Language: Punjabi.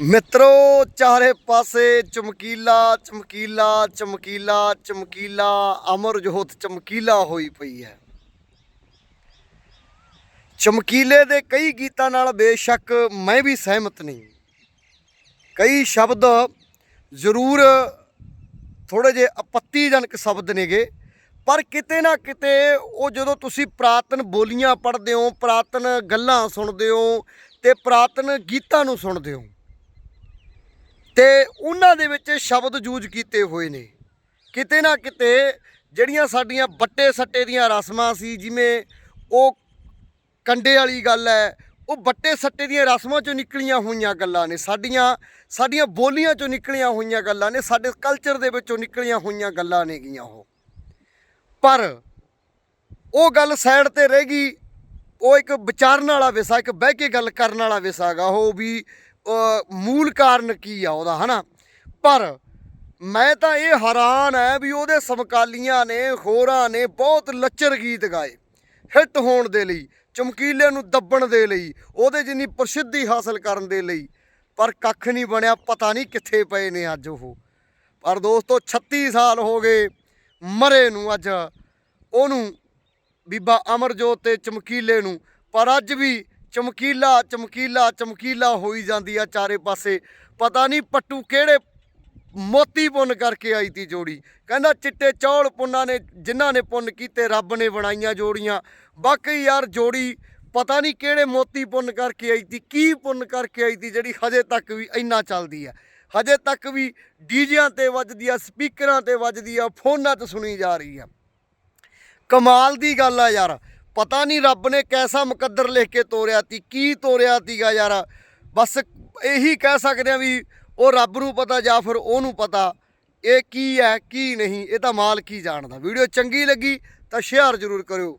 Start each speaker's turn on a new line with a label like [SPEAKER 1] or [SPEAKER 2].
[SPEAKER 1] ਮਿੱਤਰੋ, ਚਾਰੇ ਪਾਸੇ ਚਮਕੀਲਾ ਚਮਕੀਲਾ ਚਮਕੀਲਾ ਚਮਕੀਲਾ, ਅਮਰ ਜੋਤ ਚਮਕੀਲਾ ਹੋਈ ਪਈ ਹੈ। ਚਮਕੀਲੇ ਦੇ ਕਈ ਗੀਤਾਂ ਨਾਲ ਬੇਸ਼ੱਕ ਮੈਂ ਵੀ ਸਹਿਮਤ ਨਹੀਂ। ਕਈ ਸ਼ਬਦ ਜ਼ਰੂਰ ਥੋੜੇ ਜਿਹੇ ਆਪੱਤੀਜਨਕ ਸ਼ਬਦ ਨੇਗੇ, ਪਰ ਕਿਤੇ ਨਾ ਕਿਤੇ ਉਹ ਜਦੋਂ ਤੁਸੀਂ ਪ੍ਰਾਤਨ ਬੋਲੀਆਂ ਪੜ੍ਹਦੇ ਹੋ, ਪ੍ਰਾਤਨ ਗੱਲਾਂ ਸੁਣਦੇ ਹੋ ਤੇ ਪ੍ਰਾਤਨ ਗੀਤਾਂ ਨੂੰ ਸੁਣਦੇ ਹੋ ਤੇ ਉਹਨਾਂ ਦੇ ਵਿੱਚ ਸ਼ਬਦ ਯੂਜ਼ ਕੀਤੇ ਹੋਏ ਨੇ। ਕਿਤੇ ਨਾ ਕਿਤੇ ਜਿਹੜੀਆਂ ਸਾਡੀਆਂ ਬੱਟੇ ਸੱਟੇ ਦੀਆਂ ਰਸਮਾਂ ਸੀ, ਜਿਵੇਂ ਉਹ ਕੰਡੇ ਵਾਲੀ ਗੱਲ ਹੈ, ਉਹ ਬੱਟੇ ਸੱਟੇ ਦੀਆਂ ਰਸਮਾਂ ਚੋਂ ਨਿਕਲੀਆਂ ਹੋਈਆਂ ਗੱਲਾਂ ਨੇ, ਸਾਡੀਆਂ ਸਾਡੀਆਂ ਬੋਲੀਆਂ ਚੋਂ ਨਿਕਲੀਆਂ ਹੋਈਆਂ ਗੱਲਾਂ ਨੇ, ਸਾਡੇ ਕਲਚਰ ਦੇ ਵਿੱਚੋਂ ਨਿਕਲੀਆਂ ਹੋਈਆਂ ਗੱਲਾਂ ਨੇਗੀਆਂ ਉਹ। ਪਰ ਉਹ ਗੱਲ ਸਾਈਡ ਤੇ ਰਹਿ ਗਈ, ਉਹ ਇੱਕ ਵਿਚਾਰਨ ਵਾਲਾ ਵਿਸ਼ਾ, ਇੱਕ ਬਹਿ ਕੇ ਗੱਲ ਕਰਨ ਵਾਲਾ ਵਿਸ਼ਾ ਹੈਗਾ ਉਹ ਵੀ ਕਾਰਨ ਕੀ ਆ ਉਹਦਾ, ਹਨਾ? ਪਰ ਮੈਂ ਤਾਂ ਇਹ ਹੈਰਾਨ ਹੈ ਵੀ ਉਹਦੇ ਸਮਕਾਲੀਆਂ ਨੇ, ਹੋਰਾਂ ਨੇ ਬਹੁਤ ਲੱਚਰ ਗੀਤ ਗਾਏ। ਹਿੱਟ ਹੋਣ ਦੇ ਲਈ, ਚਮਕੀਲੇ ਨੂੰ ਦੱਬਣ ਦੇ ਲਈ, ਉਹਦੇ ਜਿੰਨੀ ਪ੍ਰਸਿੱਧੀ ਹਾਸਲ ਕਰਨ ਦੇ ਲਈ। ਪਰ ਕੱਖ ਨਹੀਂ ਬਣਿਆ, ਪਤਾ ਨਹੀਂ ਕਿੱਥੇ ਪਏ ਨੇ ਅੱਜ ਉਹ। ਪਰ ਦੋਸਤੋ 36 ਸਾਲ ਹੋ ਗਏ, ਮਰੇ ਨੂੰ ਅੱਜ। ਉਹਨੂੰ ਬੀਬਾ ਅਮਰਜੋਤ ਤੇ ਚਮਕੀਲੇ ਨੂੰ। ਪਰ ਅੱਜ ਵੀ ਚਮਕੀਲਾ ਚਮਕੀਲਾ ਚਮਕੀਲਾ ਹੋਈ ਜਾਂਦੀ ਆ ਚਾਰੇ ਪਾਸੇ। ਪਤਾ ਨਹੀਂ ਪੱਟੂ ਕਿਹੜੇ ਮੋਤੀ ਪੁੰਨ ਕਰਕੇ ਆਈ ਤੀ ਜੋੜੀ। ਕਹਿੰਦਾ ਚਿੱਟੇ ਚੌਲ ਪੁੰਨਾਂ ਨੇ, ਜਿਨ੍ਹਾਂ ਨੇ ਪੁੰਨ ਕੀਤੇ, ਰੱਬ ਨੇ ਬਣਾਈਆਂ ਜੋੜੀਆਂ। ਬਾਕੀ ਯਾਰ ਜੋੜੀ ਪਤਾ ਨਹੀਂ ਕਿਹੜੇ ਮੋਤੀ ਪੁੰਨ ਕਰਕੇ ਆਈ ਤੀ, ਕੀ ਪੁੰਨ ਕਰਕੇ ਆਈ ਤੀ, ਜਿਹੜੀ ਹਜੇ ਤੱਕ ਵੀ ਇੰਨਾ ਚੱਲਦੀ ਆ। ਹਜੇ ਤੱਕ ਵੀ ਡੀਜਿਆਂ ਤੇ ਵੱਜਦੀ ਆ, ਸਪੀਕਰਾਂ ਤੇ ਵੱਜਦੀ ਆ, ਫੋਨਾਂ 'ਚ ਸੁਣੀ ਜਾ ਰਹੀ ਆ। ਕਮਾਲ ਦੀ ਗੱਲ ਆ ਯਾਰ। ਪਤਾ ਨਹੀਂ ਰੱਬ ਨੇ ਕੈਸਾ ਮੁਕੱਦਰ ਲਿਖ ਕੇ ਤੋਰਿਆ ਤੀ, ਕੀ ਤੋਰਿਆ ਤੀਗਾ ਯਾਰ। ਬਸ ਇਹੀ ਕਹਿ ਸਕਦੇ ਆ ਵੀ ਉਹ ਰੱਬ ਨੂੰ ਪਤਾ ਜਾਂ ਫਿਰ ਉਹਨੂੰ ਪਤਾ, ਇਹ ਕੀ ਹੈ, ਕੀ ਨਹੀਂ, ਇਹ ਤਾਂ ਮਾਲਕ ਹੀ ਜਾਣਦਾ। ਵੀਡੀਓ ਚੰਗੀ ਲੱਗੀ ਤਾਂ ਸ਼ੇਅਰ ਜ਼ਰੂਰ ਕਰਿਓ।